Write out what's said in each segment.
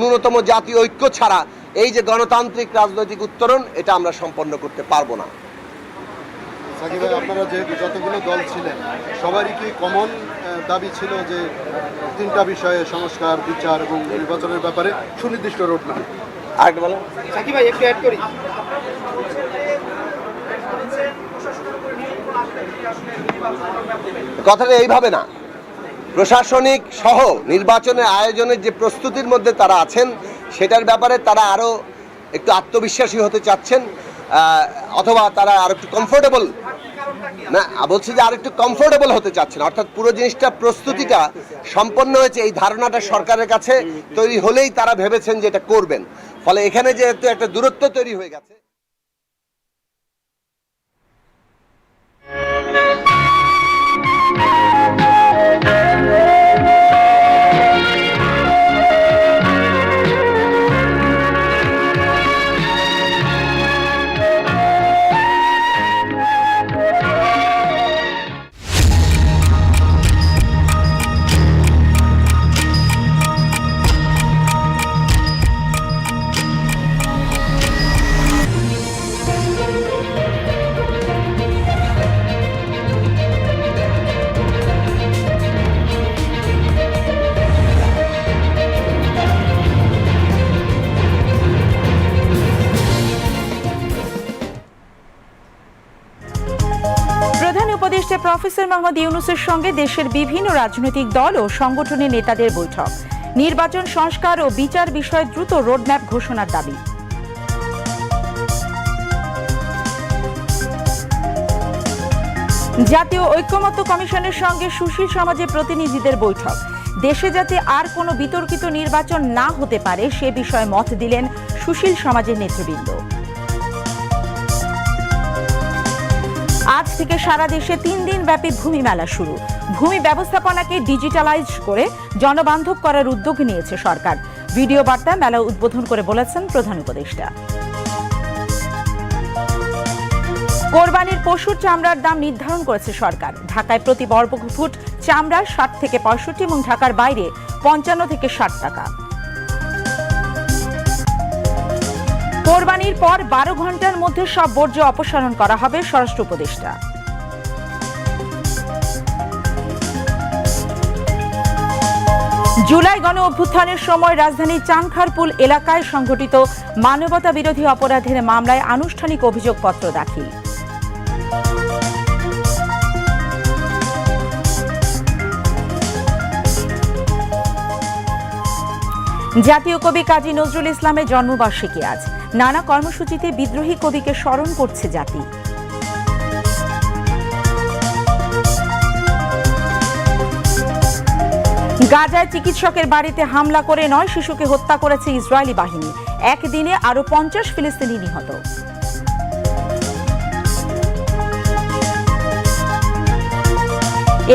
ন্যূনতম জাতীয় ঐক্য ছাড়া এই যে গণতান্ত্রিক রাজনৈতিক উত্তরণ এটা আমরা সম্পন্ন করতে পারব না। সাকিব ভাই আপনারা যে যতগুলো দল ছিলেন সবারই কি কমন দাবি ছিল যে তিনটা বিষয়ে সংস্কার বিচার এবং নির্বাচনের ব্যাপারে সুনির্দিষ্ট রোডম্যাপ আরেকটা বলেন। সাকিব ভাই একটু অ্যাড করি। কথাটা এইভাবে না। প্রশাসনিক সহ নির্বাচনের আয়োজনের যে প্রস্তুতির মধ্যে তারা আছেন, সেটার ব্যাপারে তারা আরও একটু আত্মবিশ্বাসী হতে চাচ্ছেন অথবা তারা আর একটু কমফোর্টেবল না, বলছি যে আর একটু কমফোর্টেবল হতে চাচ্ছেন। অর্থাৎ পুরো জিনিসটা, প্রস্তুতিটা সম্পন্ন হয়েছে এই ধারণাটা সরকারের কাছে, তৈরি হলেই তারা ভেবেছেন যে এটা করবেন। ফলে এখানে যেহেতু একটা দূরত্ব তৈরি হয়ে গেছে উপদেষ্টা প্রফেসর মোহাম্মদ ইউনুসের সঙ্গে দেশের বিভিন্ন রাজনৈতিক দল ও সংগঠনের নেতাদের বৈঠক। নির্বাচন সংস্কার ও বিচার বিষয়ে দ্রুত রোডম্যাপ ঘোষণার দাবি। জাতীয় ঐক্যমত্য কমিশনের সঙ্গে সুশীল সমাজের প্রতিনিধিদের বৈঠক। দেশে যাতে আর কোনো বিতর্কিত নির্বাচন না হতে পারে, সে বিষয়ে মত দিলেন সুশীল সমাজের নেতৃবৃন্দ। থেকে সারা দেশে তিন দিন ব্যাপী ভূমি মেলা শুরু। ভূমি ব্যবস্থাপনাকে ডিজিটালাইজ করে জনবান্ধব করার উদ্যোগ নিয়েছে সরকার। ভিডিও বার্তা মেলা উদ্বোধন করে বলেছেন প্রধান উপদেষ্টা। কোরবানির পশুর চামড়ার দাম নির্ধারণ করেছে সরকার। ঢাকায় প্রতি বর্গফুট চামড়া ষাট থেকে পঁয়ষট্টি এবং ঢাকার বাইরে পঞ্চান্ন থেকে ষাট টাকা। কোরবানির পর বারো ঘণ্টার মধ্যে সব বর্জ্য অপসারণ করা হবে, স্বরাষ্ট্র উপদেষ্টা। জুলাই গণ অভ্যুত্থানের সময় রাজধানীর চানখারপুল এলাকায় সংঘটিত মানবতা বিরোধী অপরাধের মামলায় আনুষ্ঠানিক অভিযোগপত্র দাখিল। জাতীয় কবি কাজী নজরুল ইসলামের জন্মবার্ষিকী আজ। নানা কর্মসূচিতে বিদ্রোহী কবিকে স্মরণ করছে জাতি। গাজায় চিকিৎসকের বাড়িতে হামলা করে নয় শিশুকে হত্যা করেছে ইসরায়েলি বাহিনী। একদিনে আরও পঞ্চাশ ফিলিস্তিনি নিহত।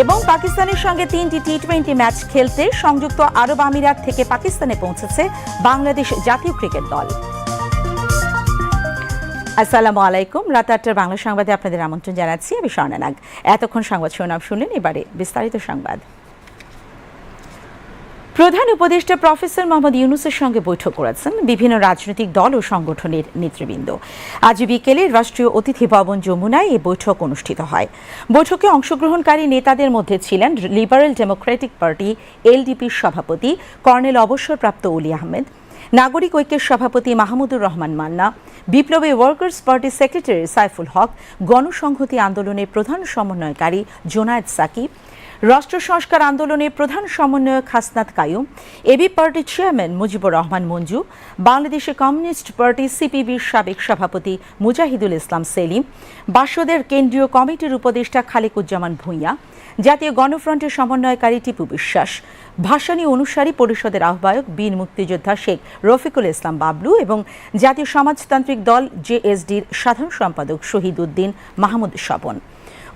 এবং পাকিস্তানের সঙ্গে তিনটি টি টোয়েন্টি ম্যাচ খেলতে সংযুক্ত আরব আমিরাত থেকে পাকিস্তানে পৌঁছেছে বাংলাদেশ জাতীয় ক্রিকেট দল। আসসালামু আলাইকুম। রাত আটটার বাংলা সংবাদে আপনাদের আমন্ত্রণ জানাচ্ছি। আমি স্বর্ণা নাগ। এতক্ষণ সংবাদ শিরোনাম শুনলেন, এবারে বিস্তারিত সংবাদ। প্রধান উপদেষ্টা প্রফেসর মোহাম্মদ ইউনুসের সঙ্গে বৈঠক করেছেন বিভিন্ন রাজনৈতিক দল ও সংগঠনের নেতৃবৃন্দ। আজ বিকেলে রাষ্ট্রীয় অতিথি ভবন যমুনায় এই বৈঠক অনুষ্ঠিত হয়। বৈঠকে অংশগ্রহণকারী নেতাদের মধ্যে ছিলেন লিবারেল ডেমোক্রেটিক পার্টি এলডিপির সভাপতি কর্নেল অবসরপ্রাপ্ত অলি আহমেদ, নাগরিক ঐক্যের সভাপতি মাহমুদুর রহমান মান্না, বিপ্লবী workers party secretary Saiful Haq, গণসংহতি আন্দোলনের প্রধান সমন্বয়কারী জোনায়েদ সাকিব রাষ্ট্র সংস্কার আন্দোলনের প্রধান সমন্বয়ক হাসনাত কায়ুম, এবি পার্টির চেয়ারম্যান মুজিবুর রহমান মঞ্জু, বাংলাদেশের কমিউনিস্ট পার্টি সিপিবির সাবেক সভাপতি মুজাহিদুল ইসলাম সেলিম, বাসদের কেন্দ্রীয় কমিটির উপদেষ্টা খালিকুজ্জামান ভূঁইয়া, জাতীয় গণফ্রন্টের সমন্বয়কারী টিপু বিশ্বাস ভাসানী অনুসারী পরিষদের আহ্বায়ক বীর মুক্তিযোদ্ধা শেখ রফিকুল ইসলাম বাবলু এবং জাতীয় সমাজতান্ত্রিক দল জেএসডির সাধারণ সম্পাদক শহীদ উদ্দিন মাহমুদ স্বপন।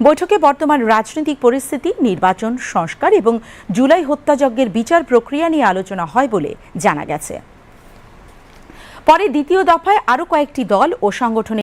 বৈঠকে বর্তমান রাজনৈতিক পরিস্থিতি, নির্বাচন, সংস্কার এবং জুলাই হত্যাযজ্ঞের বিচার প্রক্রিয়া নিয়ে আলোচনা হয় বলে জানা গেছে। পরে দ্বিতীয় দফায় আরও কয়েকটি দল ও সংগঠনের